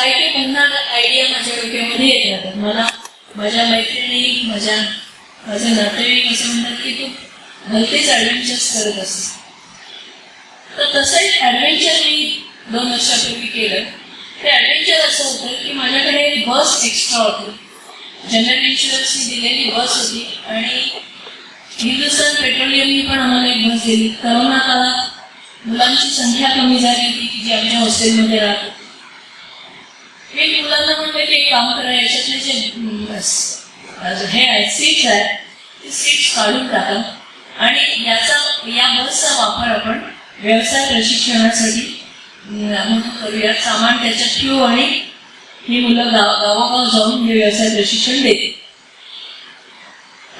काही काही भन्नाट आयडिया माझ्या डोक्यामध्ये येत. राहतात मला माझ्या मैत्रिणी माझ्या माझे नातेवाईक असं म्हणतात की तू भलतेच ॲडव्हेंचर्स करत असतेस तर तसं एक ॲडव्हेंचर मी दोन वर्षापूर्वी केलं. ते ॲडव्हेंचर असं होतं की माझ्याकडे एक बस एक्स्ट्रा होती. जनरल इन्शुरन्सनी दिलेली बस होती आणि हिंदुस्थान पेट्रोलियमनी पण आम्हाला एक बस दिली. करोना काळात मुलांची संख्या कमी झाली होती की जी आमच्या हॉस्टेलमध्ये राहत मी मुलांना म्हणते की एक काम करा याच्यातले जे हे आहे सीट्स आहे ते सीट्स काढून टाका. आणि याचा या बसचा वापर आपण व्यवसाय प्रशिक्षणासाठी म्हणून करूया. सामान त्याच्यात ठेवू आणि ही मुलं गाव गावोगाव जाऊन हे व्यवसाय प्रशिक्षण देते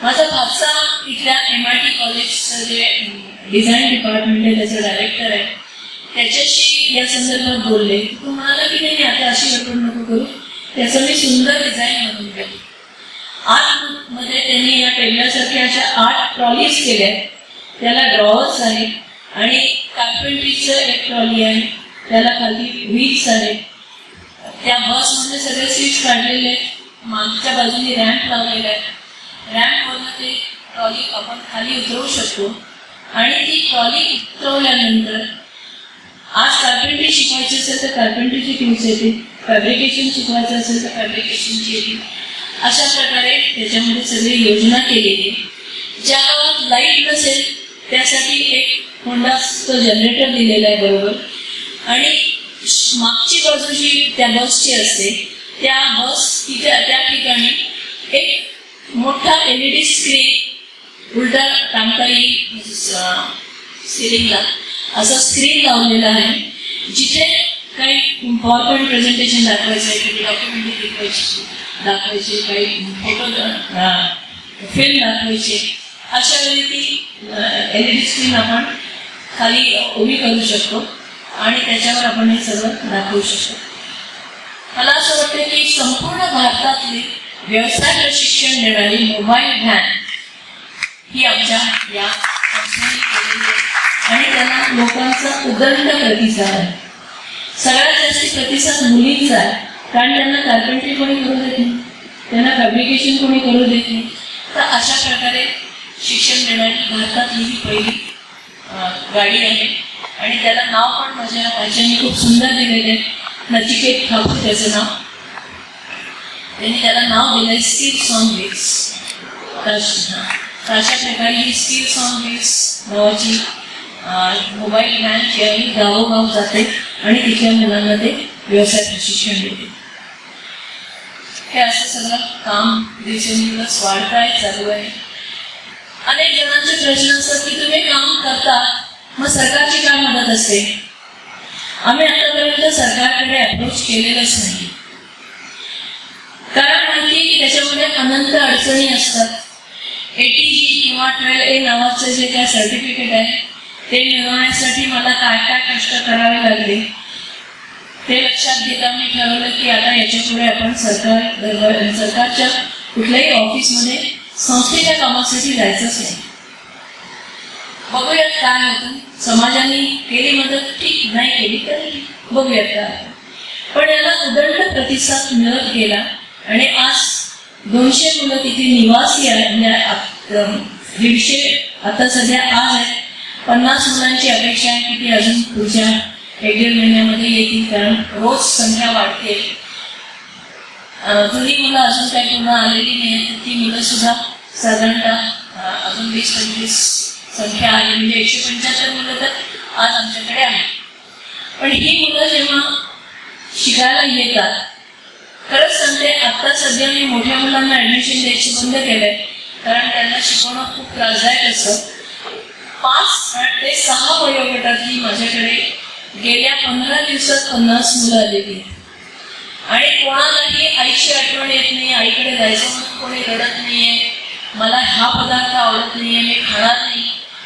माझा भाचा इथल्या एम आय टी कॉलेजचं जे डिझाईन डिपार्टमेंट आहे त्याचं डायरेक्टर आहे. त्याच्याशी या संदर्भात बोलले. तो म्हणाला की नाही आता अशी गडबड नको करू. त्याचं मी सुंदर डिझाईन बनवून केलं आतमध्ये त्यांनी या टेबलासारख्या अशा आठ ट्रॉलीज केल्या. त्याला ड्रॉवर्स आहेत आणि कार्पेंट्रीचं एक ट्रॉली आहे. त्याला खाली व्हील्स आहेत. त्या बसमध्ये सगळे सीट्स काढलेले आहेत. मागच्या बाजूने रॅम्प लावलेला आहे. रॅम्पवरनं ते ट्रॉली आपण खाली उतरवू शकतो. आणि ती ट्रॉली उतरवल्यानंतर आज कार्पेंटरी शिकवायची असेल तर कार्पेंट्रीची टूल्स येतील. फॅब्रिकेशन शिकवायचं असेल तर फॅब्रिकेशनची येतील. अशा प्रकारे त्याच्यामध्ये सगळी योजना केलेली आहे. ज्या गावात लाइट नसेल त्यासाठी एक होंडा जनरेटर दिलेला आहे बरोबर. आणि मागची बाजू जी त्या बसची असते त्या बस तिच्या त्या ठिकाणी एक मोठा एलईडी स्क्रीन उलटा टांगता येईल सिलिंगला असं स्क्रीन लावलेलं आहे जिथे काही पॉवर प्रेझेंटेशन दाखवायचं आहे काही डॉक्युमेंटरी दाखवायची दाखवायचे काही फोटो फिल्म दाखवायचे अशा वेळी ती एल ई डी स्क्रीन आपण खाली उभी करू शकतो आणि त्याच्यावर आपण हे सगळं दाखवू शकतो. मला असं वाटतं की संपूर्ण भारतातली व्यवसाय प्रशिक्षण देणारी मोबाईल व्हॅन ही आमच्या या संस्थेने केलेली आहे. आणि त्यांना लोकांचा उदंड प्रतिसाद आहे. सगळ्यात जास्त प्रतिसाद मुलींचा आहे. कारण त्यांना कार्पेंट्री कोणी करू देत नाही. त्यांना फॅब्रिकेशन कोणी करू देत नाही. तर अशा प्रकारे शिक्षण देणारी भारतातली ही पहिली गाडी आहे. आणि त्याला नाव पण माझ्या राज्यांनी खूप सुंदर दिलेले नचिकेत ठाकूर त्याचं नाव. त्यांनी त्याला नाव दिलं आहे ऑन सॉन्ग तर तर अशा प्रकारे ही स्किल्स सॉन्ग व्हील्स नावाची मोबाईल व्हॅन जी गावोगाव जाते आणि तिथल्या मुलांना ते व्यवसाय प्रशिक्षण देते. हे असं सगळं काम दिवसेंदिवस वाढत आहे चालू आहे. अनेक जणांचे प्रश्न असतात की तुम्ही काम करता मग सरकारची काय मदत असते? आम्ही आतापर्यंत सरकारकडे अप्रोच केलेलंच नाही. कारण माहिती की त्याच्यामध्ये अनंत अडचणी असतात. एटीजी किंवा ट्वेल्व ए नावाचं जे काय सर्टिफिकेट आहे ते मिळवण्यासाठी मला काय काय कष्ट करावे लागले ते लक्षात घेता मी ठरवलं की आता याच्यापुढे आपण सरकार सरकारच्या कुठल्याही ऑफिसमध्ये संस्थेच्या कामासाठी जायचंच नाही. बघूयात काय होतं. समाजाने केली मदत ठीक नाही केली तर बघूयात काय पण याला उदंड प्रतिसाद मिळत गेला आणि आज दोनशे मुलं तिथे निवासी आहेत दीडशे आता सध्या आज आहेत पन्नास मुलांची अपेक्षा आहे की ती अजून पुढच्या एक दीड महिन्यामध्ये येतील कारण रोज संख्या वाढते. जुनी मुलं अजून काही पुन्हा आलेली नाही तर ती मुलं सुद्धा साधारणतः अजून वीस पंचवीस संख्या आहे म्हणजे एकशे पंच्याहत्तर मुलं तर आज आमच्याकडे आहे पण ही मुलं जेव्हा शिकायला येतात खरंच सांगते आता सध्या मी मोठ्या मुलांना ऍडमिशन द्यायची बंद केलंय कारण त्यांना शिकवणं खूप त्रासदायक असतं. पाच ते सहा वयोगटातली माझ्याकडे गेल्या पंधरा दिवसात पन्नास मुलं आलेली आणि कोणालाही आईची आठवण येत नाही आईकडे जायचं म्हणून कोणी रडत नाहीये मला हा पदार्थ आवडत नाहीये मी खाणार नाही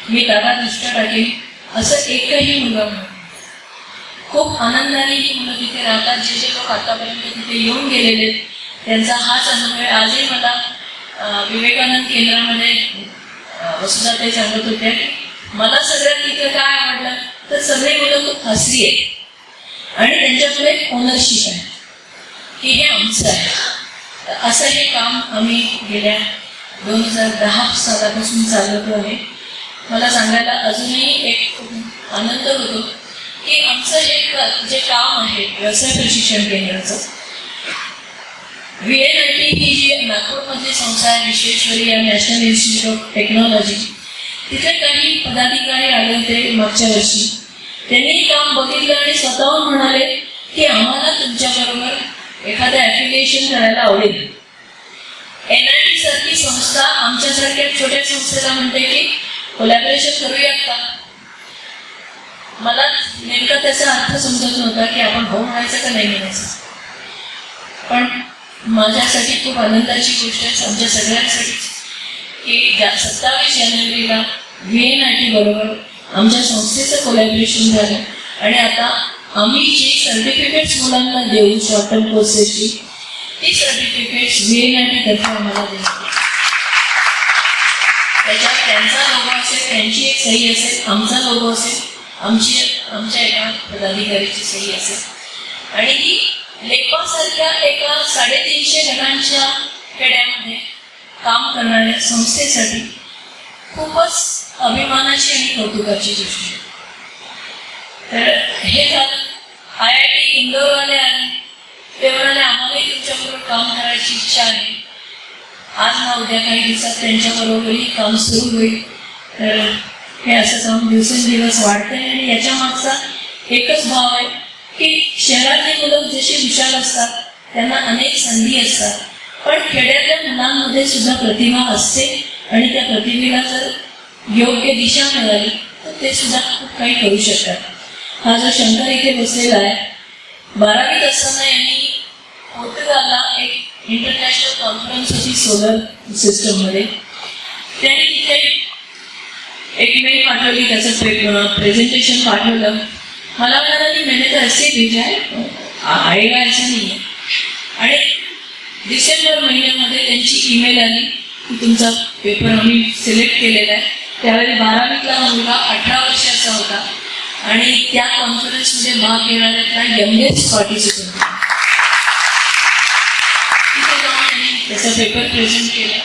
मी दादा दुष्ट टाकेन असं एकही मुलगा खूप आनंदाने ही मुलं तिथे राहतात जे जे लोक आतापर्यंत तिथे येऊन गेलेले आहेत, त्यांचा हाच अनुभव आहे. आजही मला विवेकानंद केंद्रामध्ये वसुधा ते सांगत होत्या की मला सगळ्यात तिथे काय आवडलं? तर सगळे मुलं खूप हसली आहेत आणि त्यांच्याकडे ओनरशिप आहे. की हे आमचं आहे. तर असं हे काम आम्ही गेल्या दोन हजार दहा सालापासून चालवतो आहे. मला सांगायला अजूनही एक खूप आनंद होतो की आमचं हे जे काम आहे व्यवसाय प्रशिक्षण केंद्राचं व्ही एन आय टी ही जी नागपूरमधली संस्था आहे विश्वेश्वरी या नॅशनल इन्स्टिट्यूट ऑफ टेक्नॉलॉजी तिथे काही पदाधिकारी आले होते मागच्या वर्षी. त्यांनी काम बघितलं आणि स्वतःहून म्हणाले की आम्हाला तुमच्याबरोबर एखादं ॲफिलिएशन करायला आवडेल. एन आय टी सारखी संस्था आमच्यासारख्या छोट्या संस्थेला म्हणते की कोलॅबरेशन करूयात का? मला नेमका त्याचा अर्थ समजत नव्हता की आपण हो म्हणायचं का नाही म्हणायचं. पण माझ्यासाठी खूप आनंदाची गोष्ट आहे आमच्या सगळ्यांसाठी. की सत्तावीस जानेवारीला व्ही एन आय टी बरोबर आमच्या संस्थेचं कोलॅबरेशन झालं. आणि आता आम्ही जी सर्टिफिकेट्स मुलांना देऊ शॉर्ट टर्म कोर्सेसची ती certificates V N I T तर्फे आम्हाला देणार त्याच्यात त्यांचा लोगो असेल त्यांची एक सही असेल आमचा लोगो असेल आमची आमच्या एका पदाधिकारीची सही असेल. आणि ही लेपासारख्या एका साडेतीनशे जणांच्या खेड्यामध्ये काम करणाऱ्या संस्थेसाठी खूपच अभिमानाची आणि कौतुकाची गोष्ट आहे. तर हे झालं. आय आय टी इंदोरवाले आले. ते म्हणाले आम्हालाही तुमच्याबरोबर काम करायची इच्छा आहे. आज ना उद्या काही दिवसात त्यांच्याबरोबरही काम सुरू होईल. तर हे असं काम दिवसेंदिवस वाढते आणि याच्या मागचा एकच भाव आहे की शहरातली मुलं जशी विशाल असतात त्यांना अनेक संधी असतात. पण खेड्यातल्या मुलांमध्ये सुद्धा प्रतिमा असते आणि त्या प्रतिमेला जर योग्य दिशा मिळाली तर ते सुद्धा खूप काही करू शकतात. हा जो शंकर इथे बसलेला आहे बारावीत असताना यांनी पोर्तुगालला एक इंटरनॅशनल कॉन्फरन्स होती सोलर सिस्टममध्ये त्यांनी तिथे एक मेल पाठवली त्याचं प्रेझेंटेशन पाठवलं. मला म्हणाला की मैंने तर ऐसे भेजा है आ- आएगा ऐसा नाही आहे डिसेंबर महिन्यामध्ये त्यांची ईमेल आली. की तुमचा पेपर आम्ही सिलेक्ट केलेला आहे. त्यावेळी बारावीतला मुलगा अठरा वर्षाचा होता. आणि त्या कॉन्फरन्समध्ये भाग घेणाऱ्यातला यंगेस्ट पार्टिसिपंट तिथे जाऊन त्यांनी त्याचा पेपर प्रेझेंट केला.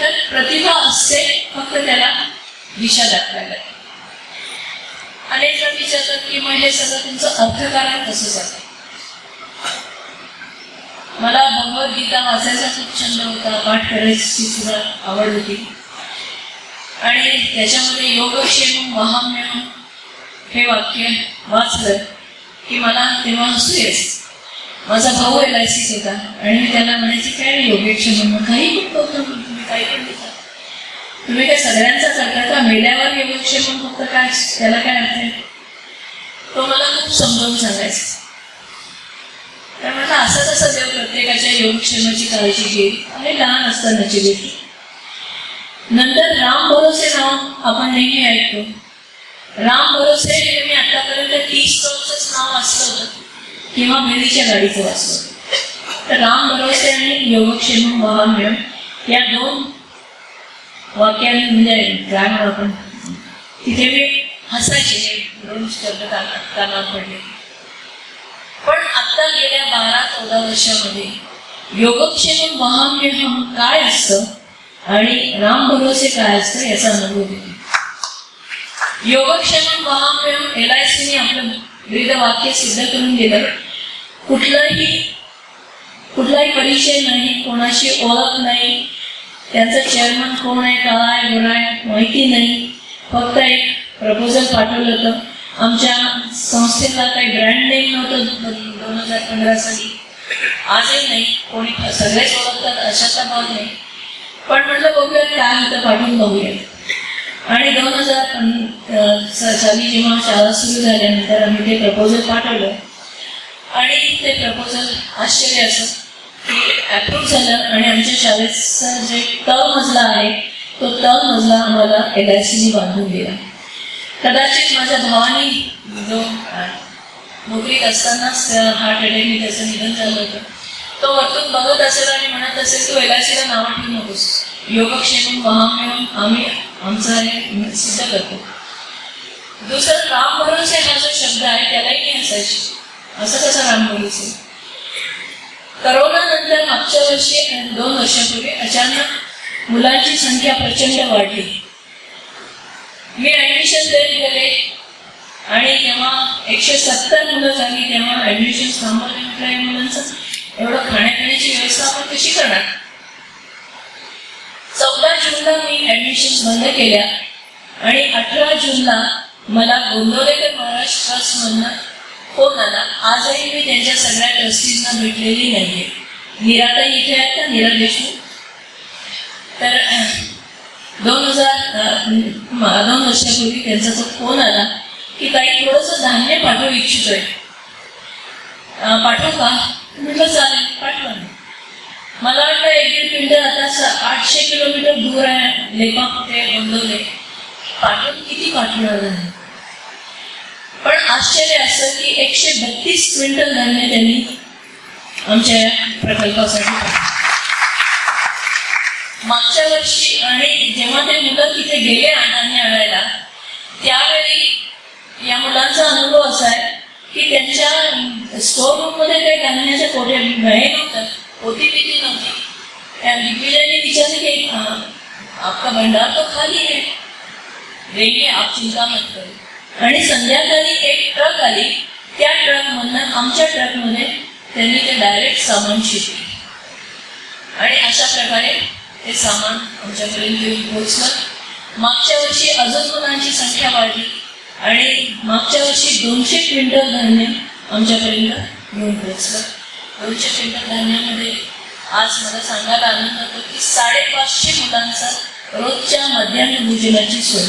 तर प्रतिभा असते फक्त त्याला दिशा दाखवायला लागते. अनेक जण विचारतात की मग हे सगळं तुमचं अर्थकारण कसं जातं मला भगवद्गीता वाचायचा खूप छंद होता पाठ करायची सुद्धा आवड होती. आणि त्याच्यामध्ये योगक्षेम महाम्यम हे वाक्य वाचलं की मला तेव्हा हसू माझा भाऊ एल आय सीत होता आणि मी त्याला म्हणायचं काय रे योगेक्षेम म्हणून काही पण करतो तुम्ही काही पण देता तुम्ही काय सगळ्यांचा करता का? मेल्यावर योगक्षेम फक्त काय? त्याला काय अर्थ आहे? तो मला खूप समजावून सांगायचं. तर म्हटलं असं तसं देव प्रत्येकाच्या योगक्षेमाची काळजी घेईल आणि लहान असतानाची गोष्ट नंतर राम भरोसे नाव आपण नेहमी ऐकतो. राम भरोसे हे मी आतापर्यंत तीस करोडचंच नाव वाचलं होतं. किंवा मेरीच्या गाडीचं वाचलं तर राम भरोसे आणि योगक्षेम महाम्य या दोन वाक्याने म्हणजे गाणं आपण तिथे मी हसायचे दोन शब्द कानात पडले. पण आता गेल्या बारा चौदा वर्षामध्ये योगक्षेम महाम्यहम काय असतं आणि राम भरोसे काय असतं याचा अनुभव दिला योगक्षेम महाम्यम एल आय सीने आपलं विविध वाक्य सिद्ध करून दिलं. कुठलाही कुठलाही परिचय नाही कोणाशी ओळख नाही त्यांचा चेअरमन कोण आहे काय गोरा आहे माहिती नाही. फक्त एक प्रपोजल पाठवलं होतं. आमच्या संस्थेला काही ब्रँड नेम नव्हतं दोन हजार पंधरा साली. आजही नाही कोणी सगळेच ओळखतात अशाचा भाग नाही. पण म्हटलं बघूया काय होतं पाठवून बघूया. आणि दोन हजार साली जेव्हा शाळा सुरू झाल्यानंतर आम्ही ते प्रपोजल पाठवलं. आणि ते प्रपोजल आश्चर्य असं की अप्रूव्ह झालं आणि आमच्या शाळेचा जे तळ मजला आहे तो तळ मजला आम्हाला एल आय सीने बांधून दिला. कदाचित माझ्या भावानी जो नोकरीत असतानाच हार्ट अटॅकने त्याचं निधन झालं होतं तो वरतून बघत असेल आणि म्हणत असेल तू एलआयसीला नावं ठेवू नकोस. योगक्षेम महामेम आम्ही आमचं हे सिद्ध करतो. दुसरं राम भरोसे हा जो शब्द आहे त्यालाही मी असायची असं कसं राम भरोसे करोना नंतर मागच्या वर्षी दोन वर्षापूर्वी अचानक मुलांची संख्या प्रचंड वाढली. मी ऍडमिशन देत गेले. आणि तेव्हा एकशे सत्तर मुलं झाली. तेव्हा ऍडमिशन थांबवले म्हटलं मुलांचं एवढं खाण्यापिण्याची व्यवस्था आपण कशी करणार? चौदा जूनला मी ऍडमिशन बंद केल्या. आणि अठरा जूनला मला गोंदवलेकर महाराज ट्रस्ट म्हणणं फोन आला. आजही मी त्यांच्या सगळ्या ट्रस्टीजना भेटलेली नाहीये. नीराताई इथे आहेत का? निरा देशमुख? तर दोन हजार दोन वर्षापूर्वी त्यांचा तो फोन आला की ताई थोडंसं धान्य पाठवू इच्छितोय. अह, पाठवू का? म्हटलं चालेल पाठवा मला वाटतं एक दीड क्विंटल आता स- आठशे किलोमीटर दूर आहे लेपा ते गोंदवले पाठवून किती पाठवणार नाही पण आश्चर्य असं की एकशे बत्तीस क्विंटल धान्य त्यांनी आमच्या प्रकल्पासाठी पाठवलं. मागच्या वर्षी आणि जेव्हा ते मुलं तिथे गेले अण्णांनी आणायला त्यावेळी या मुलांचा अनुभव असा आहे की त्यांच्या स्टोर रूममध्ये काही धान्याच्या कोठे भय नव्हतं होती पिती नव्हती. त्या दिग्विजयने विचारले की आपका भंडार तो खाली आहे. रेल्वे आप चिंता मत करू. आणि संध्याकाळी एक ट्रक आली. त्या ट्रक मधनं आमच्या ट्रकमध्ये त्यांनी ते डायरेक्ट सामान शिकले आणि अशा प्रकारे ते सामान आमच्यापर्यंत येऊन पोहोचलं. मागच्या वर्षी अजून मुलांची संख्या वाढली आणि मागच्या वर्षी दोनशे क्विंटल धान्य आमच्यापर्यंत येऊन पोहोचलं. दोनशे क्विंटल धान्यामध्ये आज मला सांगायला आनंद होतो की साडेपाचशे मुलांचा रोजच्या मध्यान्ह भोजनाची सोय.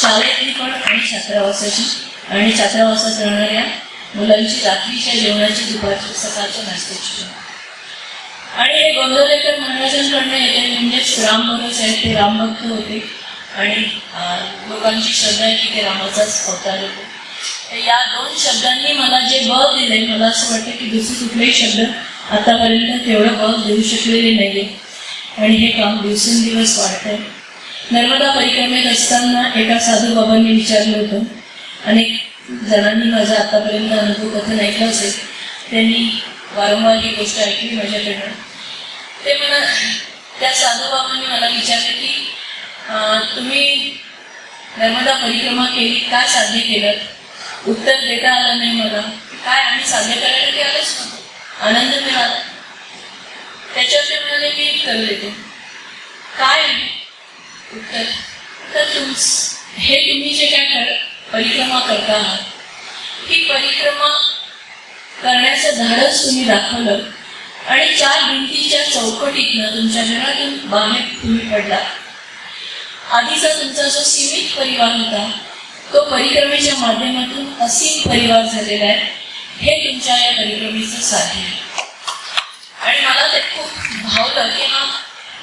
शाळेतली पण आणि छात्रावासाची आणि छात्रावासात राहणाऱ्या मुलांची रात्रीच्या जेवणाची दुपारची सकाळच्या नाश्त्याची आणि हे गोंधळेकर महाराजांकडनं येते म्हणजेच राम रामभरस आहेत ते रामभक्त होते. आणि लोकांची श्रद्धा आहे की ते रामाचाच अवतार होते. तर या दोन शब्दांनी मला जे बळ दिले मला असं वाटतं की दुसरे कुठलेही शब्द आतापर्यंत तेवढं बळ देऊ शकलेले नाहीये. आणि हे काम दिवसेंदिवस वाढत आहे नर्मदा परिक्रमेत असताना एका साधू बाबांनी विचारलं होतं. अनेक जणांनी माझा आतापर्यंत अनुभव कथन ऐकलं असेल. त्यांनी वारंवार ही गोष्ट ऐकली माझ्याकडनं. ते मला त्या साधू बाबांनी मला विचारलं की तुम्ही नर्मदा परिक्रमा केली काय साध्य केलं? उत्तर देता आलं नाही मला. काय आम्ही साध्य करायला ते आलंच नव्हतं. आनंद मिळाला. त्याच्यावर ते म्हणाले मी उत्तर देते. काय आहे? उत्तर तर तुम हे तुम्ही जे काय परिक्रमा करता आहात ही परिक्रमा करण्याचं धाडस तुम्ही दाखवलं. आणि चार भिंतीच्या चौकटीतनं तुमच्या घरातून बाहेर तुम्ही पडला. आधीचा तुमचा जो सीमित परिवार होता तो परिक्रमेच्या माध्यमातून असीम परिवार झालेला आहे. हे तुमच्या या परिक्रमेचं साध्य आहे. आणि मला ते खूप भावलं की हा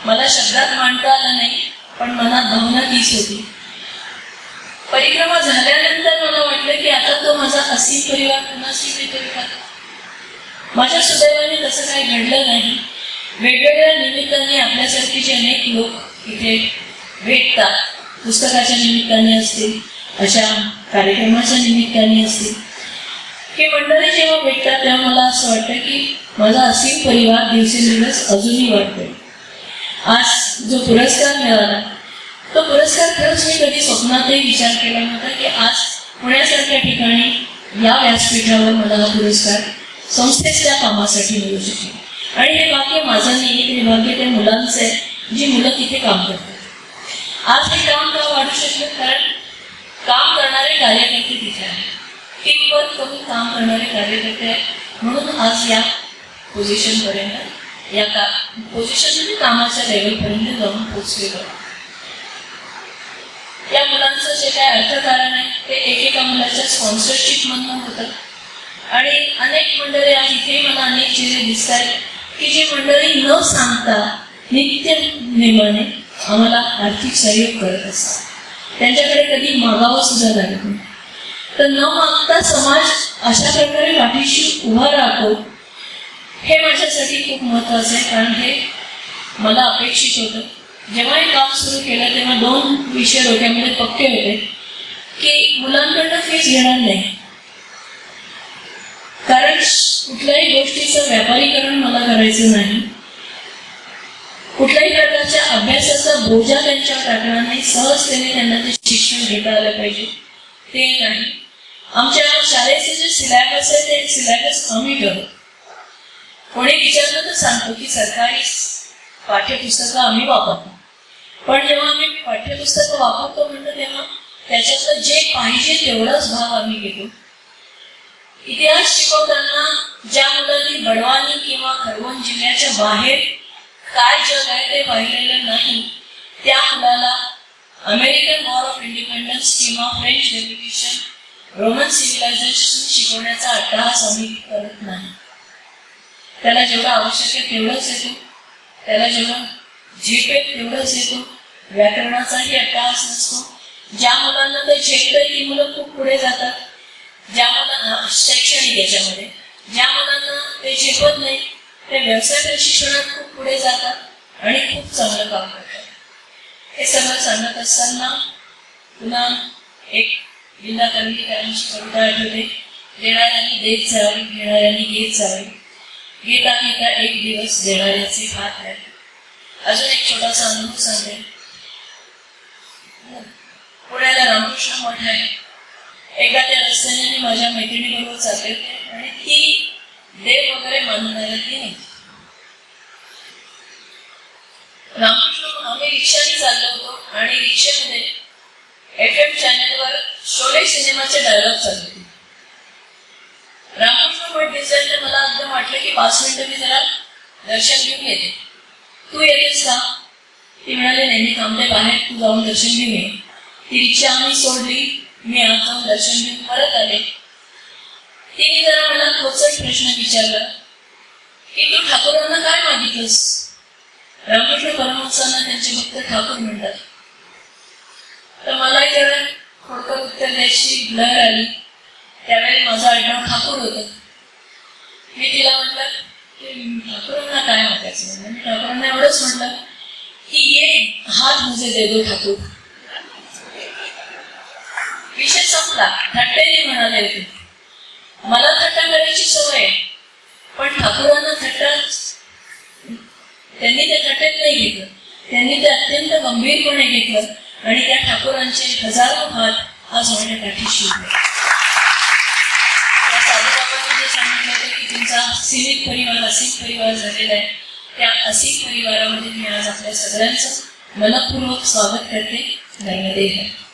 मला शब्दात मांडता आलं नाही पण मनात भावना तीच होती. परिक्रमा झाल्यानंतर मला वाटलं की आता तो माझा असीम परिवार पुन्हा सीमित परिवार माझ्या सुदैवाने तसं काही घडलं नाही. वेगवेगळ्या निमित्ताने आपल्यासारखेचे अनेक लोक इथे भेटतात पुस्तकाच्या निमित्ताने असतील अशा कार्यक्रमाच्या निमित्ताने असतील. हे मंडळी जेव्हा भेटतात तेव्हा मला असं वाटतं की माझा असीम परिवार दिवसेंदिवस अजूनही वाटतोय आज जो पुरस्कार मिळाला तो पुरस्कार खरंच मी कधी स्वप्नातही विचार केला नव्हता की आज पुण्यासारख्या ठिकाणी या व्यासपीठावर मला हा पुरस्कार संस्थेच्या कामासाठी मिळू शकेल. आणि हे वाक्य माझं नाही हे वाक्य त्या मुलांचं आहे जी मुलं तिथे काम करतात. आज हे काम का वाढू शकलं? कारण काम करणारे कार्यकर्ते तिथे आहेत. टीमवर्क करून काम करणारे कार्यकर्ते आहेत. म्हणून आज या पोझिशनपर्यंत या का पोझिशन म्हणजे कामाच्या लेवलपर्यंत जाऊन पोचलेलो आहे. या मुलांचं जे काय अर्थकारण आहे ते एकेका मुलाच्या स्पॉन्सरशिप म्हणून होतं. आणि अनेक मंडळी आहेत इथे मला अनेक चेहरे दिसत आहेत की जी मंडळी न सांगता नित्य नेमाने आम्हाला आर्थिक सहयोग करत असतात. त्यांच्याकडे कधी मागावं सुद्धा लागत नाही. तर न मागता समाज अशा प्रकारे पाठीशी उभा राहतो हे माझ्यासाठी खूप महत्वाचं आहे कारण हे मला अपेक्षित होतं. जेव्हा हे काम सुरू केलं तेव्हा दोन विषय डोक्यामध्ये पक्के होते की मुलांकडनं फीस घेणार नाही. कारण कुठल्याही गोष्टीचं व्यापारीकरण मला करायचं नाही. कुठल्याही प्रकारच्या अभ्यासाचा बोजा त्यांच्यावर टाकणार नाही सहजतेने त्यांना ते शिक्षण घेता आलं पाहिजे ते नाही. आमच्या शाळेचे जे सिलेबस आहे ते सिलेबस कमी करू. कोणी विचारलं तर सांगतो की सरकारी पाठ्यपुस्तकं आम्ही वापरतो. पण जेव्हा आम्ही पाठ्यपुस्तक वापरतो म्हणतो तेव्हा त्याच्यातलं जे पाहिजे तेवढाच भाग आम्ही घेतो. इतिहास शिकवताना ज्या मुलांनी बडवानी किंवा खरवण जिल्ह्याच्या बाहेर काय जग आहे ते पाहिलेलं नाही त्या मुलाला अमेरिकन वॉर ऑफ इंडिपेंडन्स किंवा फ्रेंच रेव्होल्युशन रोमन सिव्हिलायझेशन शिकवण्याचा अट्टहास आम्ही करत नाही. त्याला जेवढं आवश्यक आहे तेवढंच येतो त्याला जेवढं झेप एवढंच येतो व्याकरणाचाही अट्टहास नसतो. ज्या मुलांना ते झेपतं ती मुलं खूप पुढे जातात. ज्या मुलांना शैक्षणिक याच्यामध्ये. ज्या मुलांना ते झेपत नाही ते व्यवसाय प्रशिक्षणात खूप पुढे जातात आणि खूप चांगलं काम करतात. हे सगळं सांगत असताना पुन्हा एक जिल्हा कर्मचाऱ्यांची कविता आठवते. देणाऱ्यांनी देत जावे घेणाऱ्यांनी घेत जावे. घेता घेता एक दिवस देणाऱ्याचे हात आहे अजून एक छोटासा अनुभव सांगेल पुण्याला रामकृष्ण मठ आहे एकदा त्या रस्त्याने मी माझ्या मैत्रिणीबरोबर चालले होते आणि ती देव वगैरे मानणाऱ्या ती नाही रामकृष्ण आम्ही रिक्षाने चाललो होतो आणि रिक्षेमध्ये एफ एम चॅनलवर शोले सिनेमाचे डायलॉग चालले होते रामकृष्ण मठ दिसायला मला एकदम वाटलं की पाच मिनिटं मी जरा दर्शन घेऊन येते. तू येतेस का? ती म्हणाले नाही मी थांबते बाहेर. तू जाऊन दर्शन घेऊन ये. ती रिक्षा आम्ही सोडली. मी आत जाऊन दर्शन घेऊन परत आले. तिने जरा मला खोचट प्रश्न विचारला की तू ठाकूरांना काय मागितलंस? रामकृष्ण परमहंसांना त्यांचे भक्त ठाकूर म्हणतात. तर मला जरा खोडकर उत्तर द्यायची लहर आली. त्यावेळी माझं आडनाव ठाकूर होतं. मी तिला म्हटलं ठाकूरांना काय वाटायचं म्हणलं ठाकूरांना एवढंच म्हटलं की ये हात मुझे दे दो ठाकूर विषय संपला थट्टेने म्हणाले होते मला थट्टा करायची सवय आहे. पण ठाकूरांना थट्टा त्यांनी त्या थट्ट्यात नाही घेतलं त्यांनी ते अत्यंत गंभीरपणे घेतलं आणि त्या ठाकूरांचे हजारो हात आज माझ्या पाठीशी उभे आहेत. त्या साधूबाबांनी जे सांगितलं होतं की तुमचा सीमित परिवार असीम परिवार झालेला आहे. त्या असीम परिवारामध्ये मी आज आपल्या सगळ्यांचं मनपूर्वक स्वागत करते. धन्यदेव